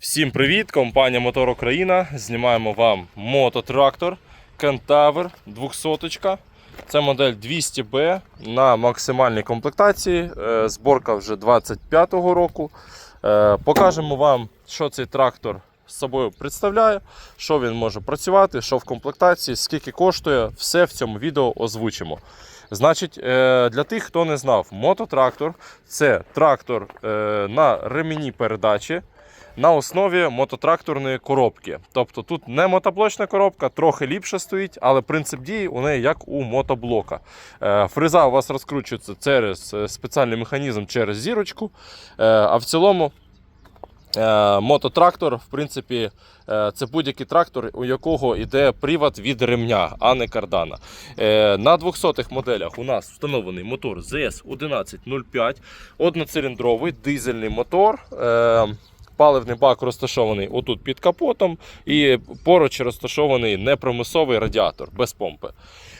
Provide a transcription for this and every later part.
Всім привіт! Компанія Мотор Україна. Знімаємо вам мототрактор Кентавр 200. Це модель 200B на максимальній комплектації. Е, Зборка вже 25-го року. Е, Покажемо вам, що цей трактор з собою представляє, що він може працювати, що в комплектації, скільки коштує. Все в цьому відео озвучимо. Значить, е, для тих, хто не знав, мототрактор це трактор на ремені передачі на основі мототракторної коробки. Тобто тут не мотоблочна коробка, трохи ліпше стоїть, але принцип дії у неї як у мотоблока. Е, Фреза у вас розкручується через е, спеціальний механізм через зірочку. Е, А в цілому. Мототрактор, в принципі, це будь-який трактор, у якого йде привод від ремня, а не кардана. На 200-х моделях у нас встановлений мотор ZS1105, одноциліндровий дизельний мотор. Паливний бак розташований отут під капотом, і поруч розташований непромисовий радіатор без помпи.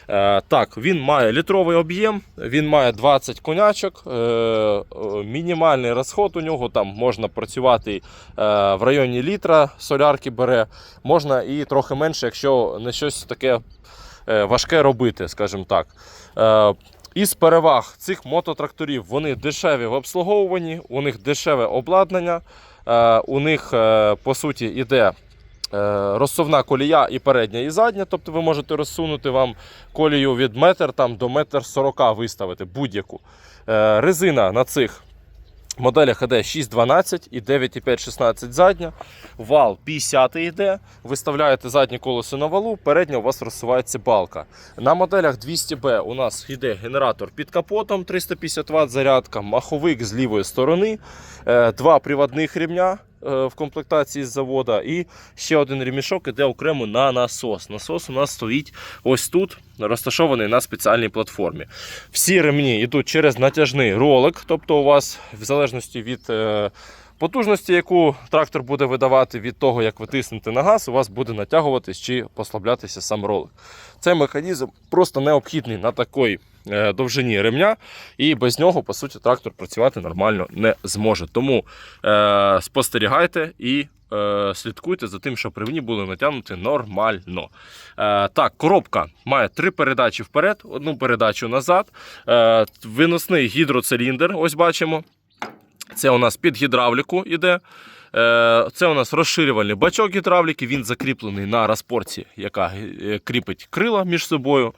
Е, так, він має літровий об'єм, він має 20 конячок. Е, е, мінімальний розход у нього там можна працювати в районі літра, солярки бере. Можна і трохи менше, якщо не щось таке важке робити, скажімо так. Із переваг цих мототракторів вони дешеві в обслуговуванні, у них дешеве обладнання, у них е, по суті іде. е, Розсувна колія і передня, і задня, тобто ви можете розсунути вам колію від метр там, до метр сорока виставити будь-яку. Е, Резина на цих моделях іде 6,12 і 9,5-16 задня. Вал 50 йде. Виставляєте заднє колесо на валу, передня у вас розсувається балка. На моделях 200B у нас йде генератор під капотом 350 Вт зарядка, маховик з лівої сторони, е, два приводних рівня в комплектації з завода, і ще один ремішок іде окремо на насос. Насос у нас стоїть ось тут, розташований на спеціальній платформі. Всі ремні йдуть через натяжний ролик, тобто у вас в залежності від. е, Потужності, яку трактор буде видавати від того, як ви тиснете на газ, у вас буде натягуватись чи послаблятися сам ролик. Цей механізм просто необхідний на такій е, довжині ремня, і без нього, по суті, трактор працювати нормально не зможе. Тому е, спостерігайте і е, слідкуйте за тим, щоб ремні були натягнуті нормально. Е, так, коробка має три передачі вперед, одну передачу назад. Е, виносний гідроциліндр, ось бачимо. Це у нас під гідравліку іде. Е, Це у нас розширювальний бачок гідравліки. Він закріплений на розпорці, яка е, кріпить крила між собою.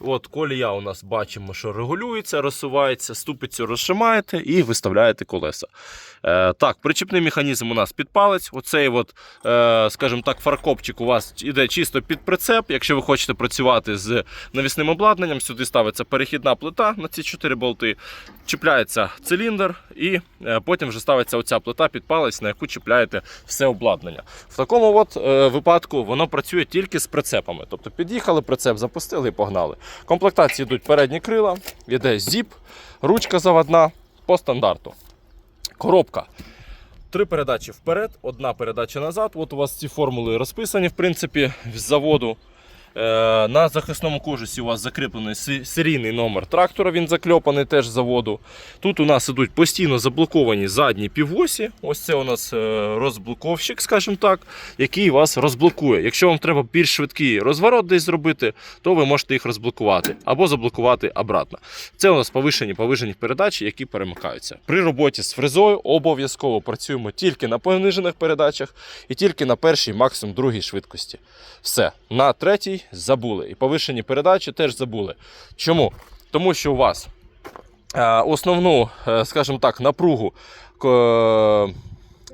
От колія у нас бачимо, що регулюється, розсувається, ступицю розшимаєте і виставляєте колеса. Е, так, причіпний механізм у нас під палець. Оцей, от, е, скажімо так, фаркопчик у вас іде чисто під прицеп. Якщо ви хочете працювати з навісним обладнанням, сюди ставиться перехідна плита на ці чотири болти, чіпляється циліндр, і е, потім вже ставиться оця плита під палець, на яку чіпляєте все обладнання. В такому от, е, випадку воно працює тільки з прицепами. Тобто під'їхали, прицеп запустили і погнали. Комплектації йдуть передні крила, йде зіп, ручка заводна по стандарту. Коробка. Три передачі вперед, одна передача назад. От у вас ці формули розписані, в принципі, з заводу. Е, На захисному кожусі у вас закріплений серійний номер трактора, він закльопаний теж заводу. Тут у нас ідуть постійно заблоковані задні півосі. Ось це у нас е, розблоковщик, скажімо так, який вас розблокує. Якщо вам треба більш швидкий розворот десь зробити, то ви можете їх розблокувати або заблокувати обратно. Це у нас повишені повишені передачі, які перемикаються. При роботі з фрезою обов'язково працюємо тільки на понижених передачах і тільки на першій, максимум другій швидкості. Все, на третій забули. І повишені передачі теж забули. Чому? Тому що у вас е, основну, е, скажімо так, напругу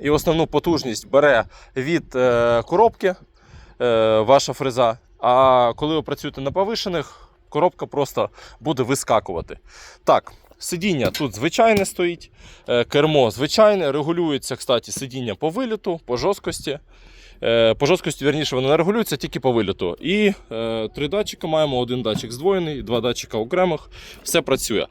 і основну потужність бере від е, коробки ваша фреза. А коли ви працюєте на повишених, коробка просто буде вискакувати. Так, сидіння тут звичайне стоїть, кермо звичайне, регулюється, кстати, сидіння по виліту, по жорсткості. Е, По жорсткості, вірніше, воно не регулюється тільки по виліту. І е, три датчика маємо: один датчик здвоєний, два датчика окремих. Все працює.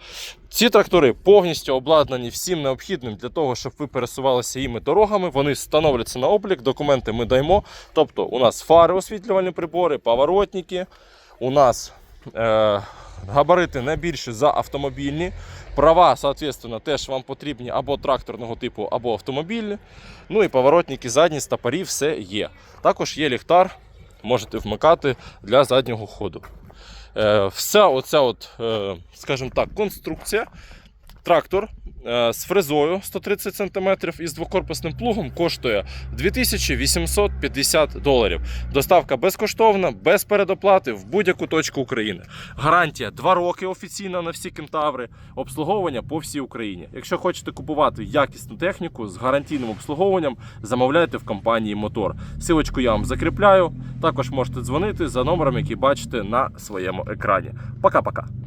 Ці трактори повністю обладнані всім необхідним для того, щоб ви пересувалися їми дорогами. Вони становляться на облік, документи ми даємо. Тобто, у нас фари освітлювальні прибори, поворотники, у нас е, Габарити не більше за автомобільні. Права, соответственно, теж вам потрібні або тракторного типу, або автомобільні. Ну і поворотники задні, стопорі, все є. Також є ліхтар, можете вмикати для заднього ходу. Е, вся оця, от, е, скажімо так, конструкція. Трактор з фрезою 130 см і з двокорпусним плугом коштує 2850 доларів. Доставка безкоштовна, без передоплати в будь-яку точку України. Гарантія 2 роки офіційна на всі кентаври, обслуговування по всій Україні. Якщо хочете купувати якісну техніку з гарантійним обслуговуванням, замовляйте в компанії Мотор. Силочку я вам закріпляю. Також можете дзвонити за номером, який бачите на своєму екрані. Пока-пока.